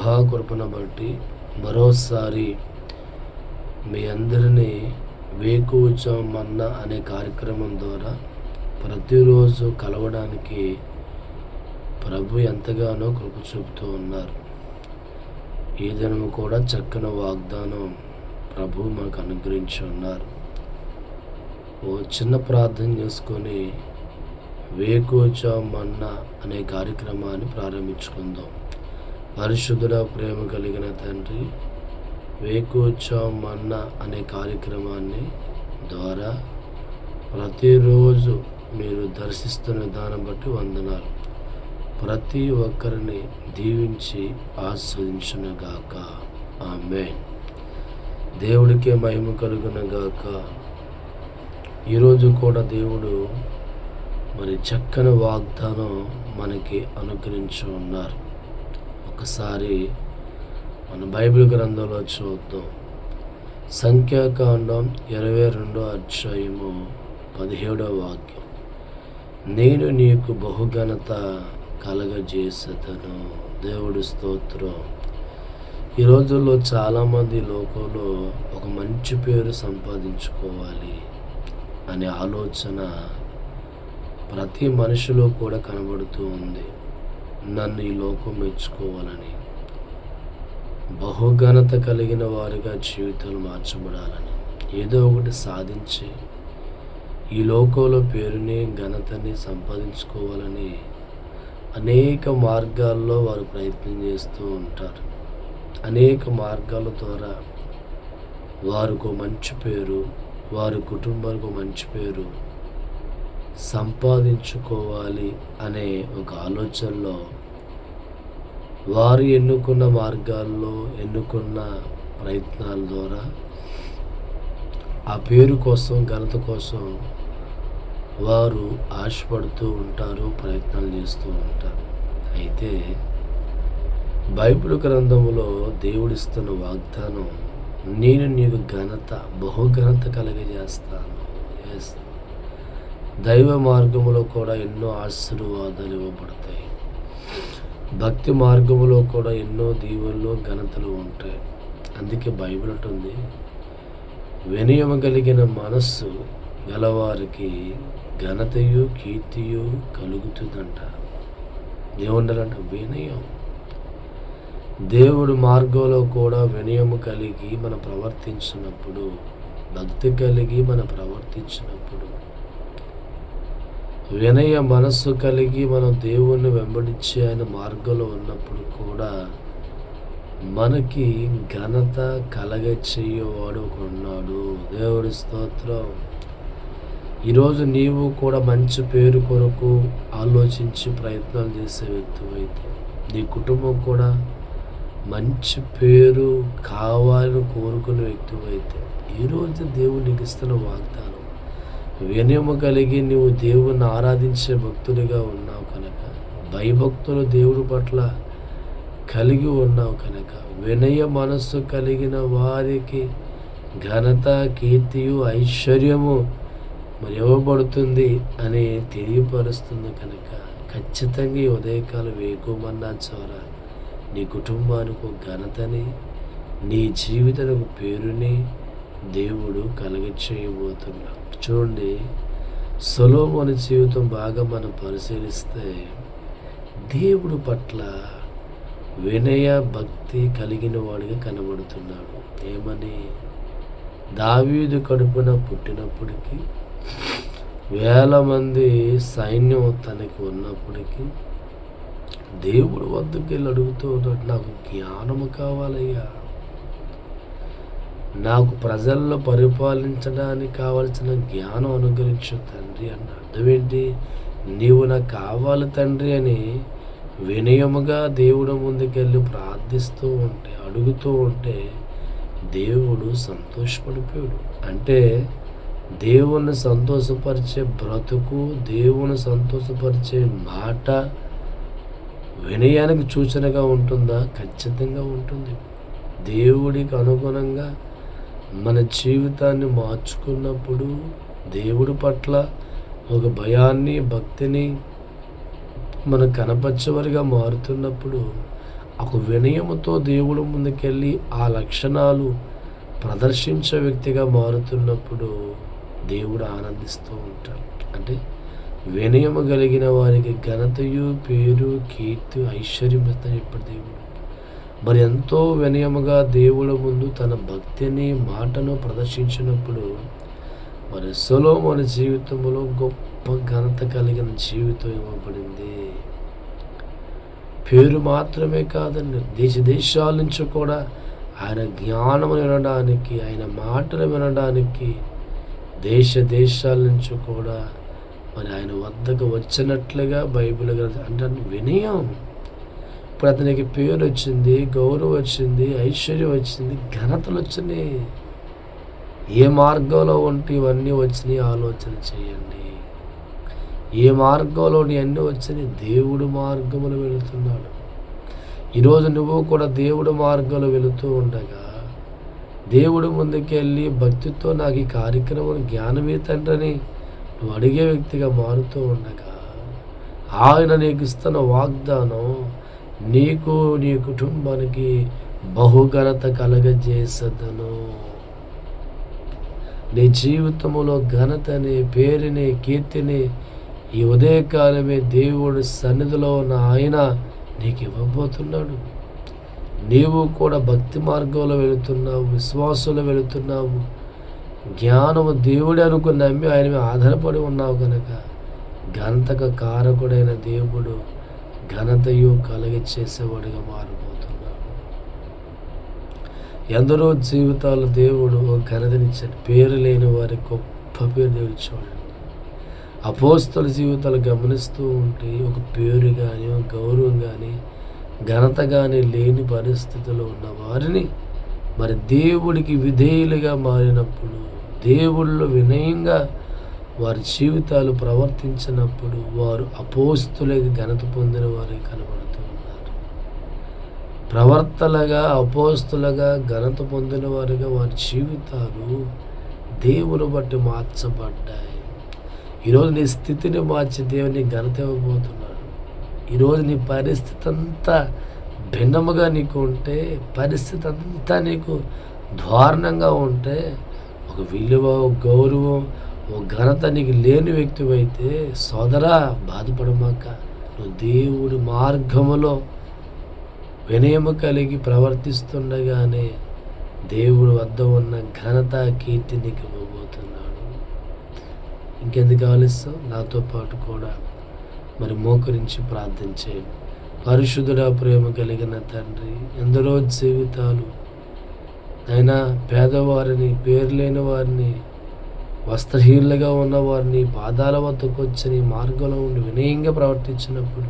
మహాకృపను బట్టి మరోసారి మీ అందరినీ వేకువచం మన్న అనే కార్యక్రమం ద్వారా ప్రతిరోజు కలవడానికి ప్రభు ఎంతగానో కృప చూపుతూ ఉన్నారు. ఈ దినం కూడా చక్కని వాగ్దానం ప్రభు మనకు అనుగ్రహించి ఉన్నారు. ఓ చిన్న ప్రార్థన చేసుకొని వేకోచా మన్న అనే కార్యక్రమాన్ని ప్రారంభించుకుందాం. పరిశుద్ధుడ ప్రేమ కలిగిన తండ్రి వేకోత్సవమన్న మన్న అనే కార్యక్రమాన్ని ద్వారా ప్రతిరోజు మీరు దర్శిస్తున్న విధానం బట్టి వందనాలు. ప్రతి ఒక్కరిని దీవించి ఆస్వాదించునుగాక. ఆమె దేవుడికే మహిమ కలుగునగాక. ఈరోజు కూడా దేవుడు మరి చక్కని వాగ్దానం మనకి అనుగ్రహించి ఉన్నారు. ఒకసారి మన బైబిల్ గ్రంథంలో చూద్దాం. సంఖ్యాకాండం ఇరవై రెండో అధ్యాయము పదిహేడో వాక్యం. నేను నీకు బహుఘనత కలగజేసేదను. దేవుడి స్తోత్రం. ఈ రోజుల్లో చాలామంది లోకంలో ఒక మంచి పేరు సంపాదించుకోవాలి అనే ఆలోచన ప్రతి మనిషిలో కూడా కనబడుతూ ఉంది. నన్ను ఈ లోకం మెచ్చుకోవాలని బహుఘనత కలిగిన వారిగా జీవితాలు మార్చబడాలని ఏదో ఒకటి సాధించి ఈ లోకంలో పేరుని ఘనతని సంపాదించుకోవాలని అనేక మార్గాల్లో వారు ప్రయత్నం చేస్తూ ఉంటారు. అనేక మార్గాల ద్వారా వారికి మంచి పేరు వారి కుటుంబానికి మంచి పేరు సంపాదించుకోవాలి అనే ఒక ఆలోచనలో వారు ఎన్నుకున్న మార్గాల్లో ఎన్నుకున్న ప్రయత్నాల ద్వారా ఆ పేరు కోసం ఘనత కోసం వారు ఆశపడుతూ ఉంటారు ప్రయత్నాలు చేస్తూ ఉంటారు. అయితే బైబిల్ గ్రంథంలో దేవుడిస్తున్న వాగ్దానం నేను నీకు ఘనత బహుఘనత కలగజేస్తాను. ఎస్ దైవ మార్గములో కూడా ఎన్నో ఆశీర్వాదాలు ఇవ్వబడతాయి. భక్తి మార్గములో కూడా ఎన్నో దీవుల్లో ఘనతలు ఉంటాయి. అందుకే బైబిల్ ఉంటుంది వినయము కలిగిన మనస్సు గలవారికి ఘనతయు కీర్తియు కలుగుతుందంట. ఏముండాలంట వినయం. దేవుడు మార్గంలో కూడా వినయము కలిగి మనం ప్రవర్తించినప్పుడు భక్తి కలిగి మనం ప్రవర్తించినప్పుడు వినయ మనస్సు కలిగి మనం దేవుణ్ణి వెంబడించే ఆయన మార్గంలో ఉన్నప్పుడు కూడా మనకి ఘనత కలగ చెయ్యేవాడు ఒక ఉన్నాడు. దేవుడి స్తోత్రం. ఈరోజు నీవు కూడా మంచి పేరు కొరకు ఆలోచించి ప్రయత్నాలు చేసే వ్యక్తి అయితే నీ కుటుంబం కూడా మంచి పేరు కావాలని కోరుకునే వ్యక్తి అయితే ఈరోజు దేవుడు నీకు ఇస్తున్న వాగ్దానం వినయము కలిగి నువ్వు దేవుణ్ణి ఆరాధించే భక్తుడిగా ఉన్నావు కనుక భయభక్తులు దేవుడి పట్ల కలిగి ఉన్నావు కనుక వినయ మనస్సు కలిగిన వారికి ఘనత కీర్తియు ఐశ్వర్యము మరి ఇవ్వబడుతుంది అని తెలియపరుస్తుంది కనుక ఖచ్చితంగా ఈ ఉదయకాల వేకుమన్నా చోర నీ కుటుంబానికి ఘనతని నీ జీవితానికి పేరుని దేవుడు కలగచేయబోతున్నాడు చూడండి సొలోమోని జీవితం బాగా మనం పరిశీలిస్తే దేవుడు పట్ల వినయ భక్తి కలిగిన వాడిగా కనబడుతున్నాడు. ఏమని? దావీదు కడుపున పుట్టినప్పటికీ వేల మంది సైన్యం తనకి ఉన్నప్పటికీ దేవుడు వద్దకు వెళ్ళి అడుగుతూ ఉన్నాడు నాకు జ్ఞానము కావాలయ్యా. నాకు ప్రజల్లో పరిపాలించడానికి కావలసిన జ్ఞానం అనుగ్రహించు తండ్రి అన్న అర్థమేంటి? నీవు నాకు కావాలి తండ్రి అని వినయముగా దేవుడు ముందుకెళ్ళి ప్రార్థిస్తూ ఉంటే అడుగుతూ ఉంటే దేవుడు సంతోషపడిపోయాడు. అంటే దేవుణ్ణి సంతోషపరిచే బ్రతుకు దేవుని సంతోషపరిచే మాట వినయానికి సూచనగా ఉంటుందా? ఖచ్చితంగా ఉంటుంది. దేవుడికి అనుగుణంగా మన జీవితాన్ని మార్చుకున్నప్పుడు దేవుడి పట్ల ఒక భయాన్ని భక్తిని మనం కనపరిచేవారిగా మారుతున్నప్పుడు ఒక వినయముతో దేవుడు ముందుకెళ్ళి ఆ లక్షణాలు ప్రదర్శించే వ్యక్తిగా మారుతున్నప్పుడు దేవుడు ఆనందిస్తూ ఉంటాడు. అంటే వినయము కలిగిన వారికి ఘనతయు పేరు కీర్తి ఐశ్వర్యం ఇస్తాడు ఇప్పుడు దేవుడు. మరి ఎంతో వినయముగా దేవుడు ముందు తన భక్తిని మాటను ప్రదర్శించినప్పుడు మరి మన జీవితంలో గొప్ప ఘనత కలిగిన జీవితం ఇవ్వబడింది. పేరు మాత్రమే కాదండి దేశ దేశాల నుంచి కూడా ఆయన జ్ఞానం వినడానికి ఆయన మాటలు వినడానికి దేశ దేశాల నుంచి కూడా మరి ఆయన వద్దకు వచ్చినట్లుగా బైబిల్ అంటే వినయం. ఇప్పుడు అతనికి పేరు వచ్చింది గౌరవం వచ్చింది ఐశ్వర్యం వచ్చింది ఘనతలు వచ్చినాయి. ఏ మార్గంలో ఉంటే ఇవన్నీ వచ్చినాయి ఆలోచన చేయండి. ఏ మార్గంలో అన్నీ వచ్చినాయి దేవుడు మార్గములు వెళుతున్నాడు. ఈరోజు నువ్వు కూడా దేవుడు మార్గంలో వెళుతూ ఉండగా దేవుడు ముందుకెళ్ళి భక్తితో నాకు ఈ కార్యక్రమం జ్ఞానమే తండ్రని నువ్వు అడిగే వ్యక్తిగా మారుతూ ఉండగా ఆయన నీకు ఇస్తున్న వాగ్దానం నీకు నీ కుటుంబానికి బహుఘనత కలగజేసదను. నీ జీవితంలో ఘనతని పేరుని కీర్తిని ఈ ఉదయకాలమే దేవుడు సన్నిధిలో ఉన్న ఆయన నీకు ఇవ్వబోతున్నాడు. నీవు కూడా భక్తి మార్గంలో వెళుతున్నావు విశ్వాసంలో వెళుతున్నావు. జ్ఞానము దేవుడే అనుకుని నమ్మి ఆయన ఆధారపడి ఉన్నావు కనుక ఘనతక కారకుడైన దేవుడు ఘనతయు కలిగి చేసేవాడిగా మారిపోతున్నాడు. ఎందరో జీవితాలు దేవుడు ఘనతనిచ్చాడు. పేరు లేని వారి గొప్ప పేరు దేవుడు చూడండి అపోస్తుల జీవితాలు గమనిస్తూ ఉంటే ఒక పేరు కానీ ఒక గౌరవం కానీ ఘనత కానీ లేని పరిస్థితుల్లో ఉన్న వారిని మరి దేవుడికి విధేయులుగా మారినప్పుడు దేవుళ్ళు వినయంగా వారి జీవితాలు ప్రవర్తించినప్పుడు వారు అపోస్తులకి ఘనత పొందిన వారికి కనబడుతూ ఉన్నారు. ప్రవర్తనగా అపోస్తులుగా ఘనత పొందిన వారిగా వారి జీవితాలు దేవుని బట్టి మార్చబడ్డాయి. ఈరోజు నీ స్థితిని మార్చి దేవుని ఘనత ఇవ్వబోతున్నాడు. ఈరోజు నీ పరిస్థితి అంతా భిన్నముగా నీకు ఉంటే పరిస్థితి అంతా నీకు దారుణంగా ఉంటే ఒక విలువ గౌరవం ఓ ఘనత నీకు లేని వ్యక్తి అయితే సోదరా బాధపడమాక. నువ్వు దేవుడి మార్గములో వినయము కలిగి ప్రవర్తిస్తుండగానే దేవుడు వద్ద ఉన్న ఘనత కీర్తి నీకు ఇంకెందుకు ఆలస్యం? నాతో పాటు కూడా మరి మోకరించి ప్రార్థన చేయండి పరిశుద్ధుడ ప్రేమ కలిగిన తండ్రి ఎందరో జీవితాలు అయినా పేదవారిని పేరు లేని వారిని వస్త్రహీనులుగా ఉన్నవారిని పాదాల వద్దకు వచ్చని మార్గంలో ఉండి వినయంగా ప్రవర్తించినప్పుడు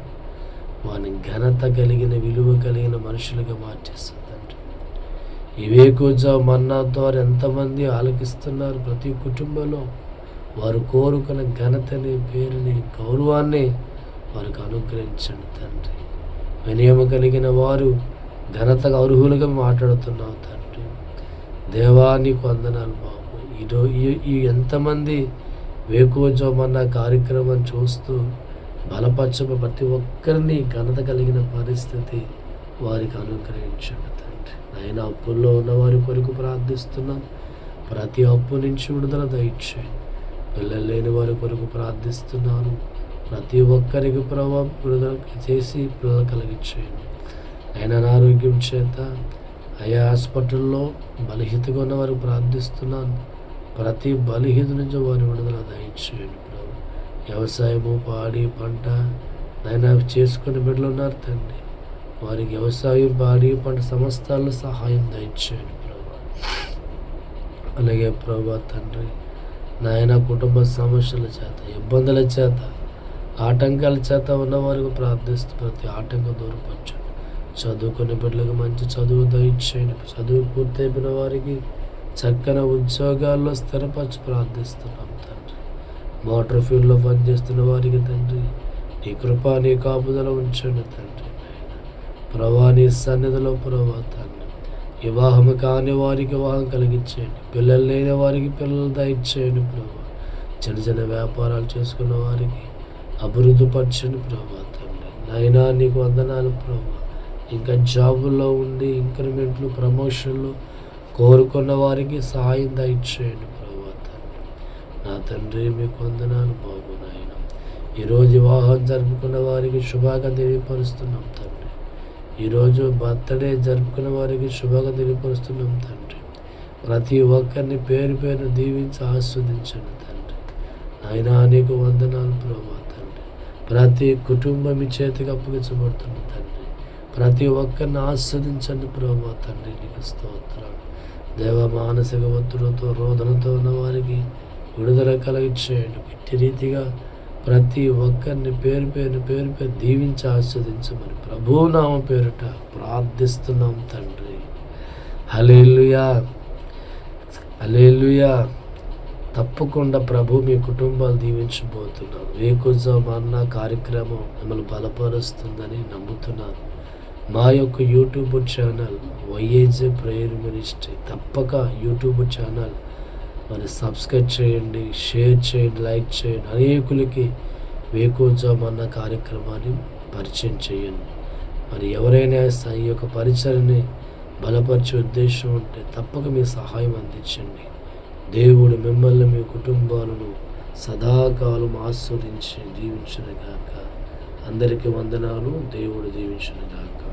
వారిని ఘనత కలిగిన విలువ కలిగిన మనుషులుగా మార్చేస్తుందంట ఇవే మన్నా ద్వారా ఎంతమంది ఆలకిస్తున్నారు ప్రతి కుటుంబంలో? వారు కోరుకున్న ఘనతని పేరుని గౌరవాన్ని వారికి అనుగ్రహించండి తండ్రి. వినయము కలిగిన వారు ఘనతగా అర్హులుగా మాట్లాడుతున్నావు తండ్రి. దేవానికి వందనాలు బాబు ఈరో ఈ ఎంతమంది వేకోజోమన్న కార్యక్రమం చూస్తూ బలపరచబ ప్రతి ఒక్కరిని ఘనత కలిగిన పరిస్థితి వారికి అనుగ్రహించండి తండ్రి. ఆయన అప్పుల్లో ఉన్నవారి కొరకు ప్రార్థిస్తున్నాను ప్రతి అప్పు నుంచి విడుదల దయచేయండి. పిల్లలు లేని వారి కొరకు ప్రార్థిస్తున్నాను. ప్రతి ఒక్కరికి ప్రభావ విడుదల చేసి పిల్లలు కలిగించేయండి. ఆయన అనారోగ్యం చేత అయా హాస్పిటల్లో బలహీతగా ఉన్న వారికి ప్రార్థిస్తున్నాను. ప్రతి బలహీత నుంచి వారి విడుదల దయచేయండి ప్రభు. వ్యవసాయము పాడి పంట నైనా చేసుకుని బిడ్డలు ఉన్నారు తండ్రి. వారికి వ్యవసాయం పాడి పంట సమస్తాల్లో సహాయం దయచేయండి ప్రభు. అలాగే ప్రభా తండ్రి నాయన కుటుంబ సమస్యల చేత ఇబ్బందుల చేత ఆటంకాల చేత ఉన్నవారికి ప్రార్థిస్తూ ప్రతి ఆటంకం దూరపరచండి. చదువుకునే బిడ్డలకు మంచి చదువు దయచేయండి చదువు పూర్తయిపోయిన వారికి చక్కని ఉద్యోగాల్లో స్థిరపరచి ప్రార్థిస్తున్నాం తండ్రి. మోటార్ ఫీల్డ్లో పనిచేస్తున్న వారికి తండ్రి నీ కృప నీ కాపుదల ఉంచండి తండ్రి ప్రభా నీ సన్నిధిలో ప్రభా తండ్రి. వివాహం కాని వారికి వివాహం కలిగించేయండి. పిల్లలు లేని వారికి పిల్లలు దయచేయండి ప్రభా. చిన్న చిన్న వ్యాపారాలు చేసుకున్న వారికి అభివృద్ధి పరచండి ప్రభా తండ్రి. నైనా నీకు వందనాలు ప్రభా. ఇంకా జాబుల్లో ఉండి ఇంక్రిమెంట్లు ప్రమోషన్లు కోరుకున్న వారికి సహాయం దయచేయండి ప్రభా తండ్రి. నా తండ్రి మీకు వందనాలు బాబు నాయన. ఈరోజు వివాహం జరుపుకున్న వారికి శుభాగా తెలియపరుస్తున్నాం తండ్రి. ఈరోజు బర్త్డే జరుపుకున్న వారికి శుభాగా తెలియపరుస్తున్నాం తండ్రి. ప్రతి ఒక్కరిని పేరు పేరు దీవించి ఆస్వాదించండి తండ్రి. నాయనా నీకు వందనాలు ప్రభా తండ్రి. ప్రతి కుటుంబం మీ చేతికి అప్పగించబడుతుంది తండ్రి. ప్రతి ఒక్కరిని ఆస్వాదించండి ప్రభా తండ్రి. నీకు స్తోత్రాలు. దేవ మానసిక ఒత్తిడితో రోదనతో ఉన్న వారికి విడుదల కలిగించేయండి. ఇట్టి రీతిగా ప్రతి ఒక్కరిని పేరు పేరు పేరు పేరు దీవించి ఆస్వాదించమని ప్రభునామ పేరుట ప్రార్థిస్తున్నాం తండ్రి. హలేలుయా హలేలుయా తప్పకుండా ప్రభు మీ కుటుంబాలు దీవించబోతున్నాం. వేకుజం అన్న కార్యక్రమం మిమ్మల్ని బలపరుస్తుందని నమ్ముతున్నాను. మా యొక్క YouTube channel YAJ prayer ministry. తప్పక యూట్యూబ్ ఛానల్. మరి సబ్స్క్రైబ్ చేయండి షేర్ చేయండి లైక్ చేయండి. అనేకులకి వేకోజాం అన్న కార్యక్రమాన్ని పరిచయం చేయండి. మరి ఎవరైనా ఈ యొక్క పరిచయని బలపరిచే ఉద్దేశం ఉంటే తప్పక మీ సహాయం అందించండి. దేవుడు మిమ్మల్ని మీ కుటుంబాలను సదాకాలం ఆస్వాదించి దీవించునుగాక. అందరికీ వందనాలు. దేవుడు దీవించునుగాక.